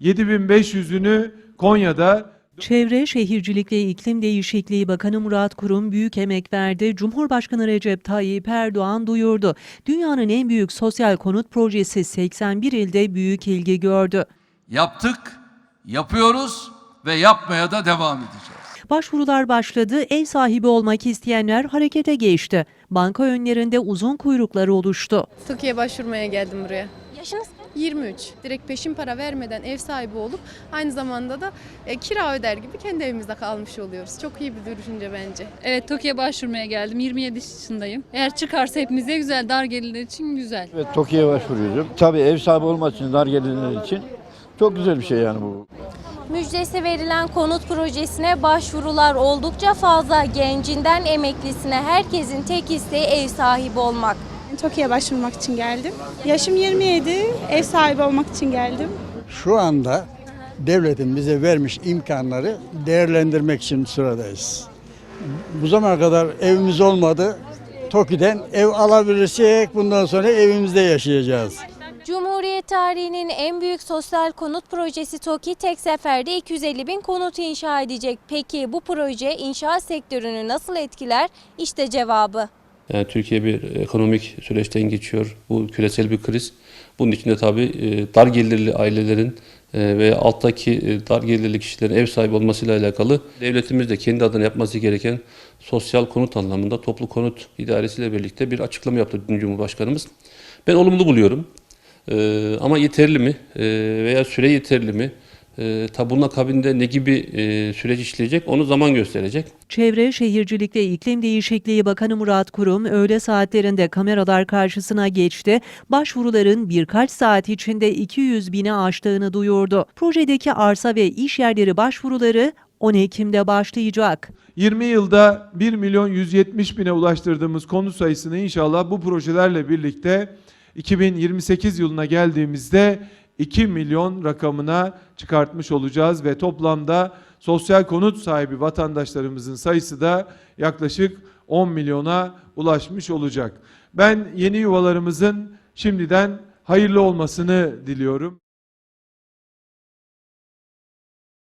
7500'ünü Konya'da Çevre, Şehircilik ve İklim Değişikliği Bakanı Murat Kurum büyük emek verdi. Cumhurbaşkanı Recep Tayyip Erdoğan duyurdu. Dünyanın en büyük sosyal konut projesi 81 ilde büyük ilgi gördü. Yaptık, yapıyoruz ve yapmaya da devam edeceğiz. Başvurular başladı, ev sahibi olmak isteyenler harekete geçti. Banka önlerinde uzun kuyruklar oluştu. TOKİ'ye başvurmaya geldim buraya. Yaşınız? 23. Direkt peşin para vermeden ev sahibi olup aynı zamanda da e, kira öder gibi kendi evimizde kalmış oluyoruz. Çok iyi bir düşünce bence. Evet TOKİ'ye başvurmaya geldim. 27 yaşındayım. Eğer çıkarsa hepimize güzel, dar gelirler için güzel. Evet, TOKİ'ye başvuruyorum. Tabii ev sahibi olmak için, dar gelirler için çok güzel bir şey yani bu. Müjdesi verilen konut projesine başvurular oldukça fazla. Gencinden emeklisine herkesin tek isteği ev sahibi olmak. TOKİ'ye başvurmak için geldim. Yaşım 27, ev sahibi olmak için geldim. Şu anda devletin bize vermiş imkanları değerlendirmek için sıradayız. Bu zamana kadar evimiz olmadı. TOKİ'den ev alabilirsek bundan sonra evimizde yaşayacağız. Cumhuriyet tarihinin en büyük sosyal konut projesi TOKİ tek seferde 250 bin konut inşa edecek. Peki bu proje inşaat sektörünü nasıl etkiler? İşte cevabı. Yani Türkiye bir ekonomik süreçten geçiyor. Bu küresel bir kriz. Bunun içinde tabii e, dar gelirli ailelerin e, ve alttaki e, dar gelirli kişilerin ev sahibi olmasıyla alakalı devletimiz de kendi adına yapması gereken sosyal konut anlamında toplu konut idaresiyle birlikte bir açıklama yaptı dün Cumhurbaşkanımız. Ben olumlu buluyorum. E, Ama yeterli mi E, veya süre yeterli mi? E, tabi bunun akabinde ne gibi e, süreç işleyecek onu zaman gösterecek. Çevre, Şehircilik ve İklim Değişikliği Bakanı Murat Kurum öğle saatlerinde kameralar karşısına geçti. Başvuruların birkaç saat içinde 200 bini aştığını duyurdu. Projedeki arsa ve iş yerleri başvuruları 10 Ekim'de başlayacak. 20 yılda 1 milyon 170 bine ulaştırdığımız konut sayısını inşallah bu projelerle birlikte 2028 yılına geldiğimizde 2 milyon rakamına çıkartmış olacağız ve toplamda sosyal konut sahibi vatandaşlarımızın sayısı da yaklaşık 10 milyona ulaşmış olacak. Ben yeni yuvalarımızın şimdiden hayırlı olmasını diliyorum.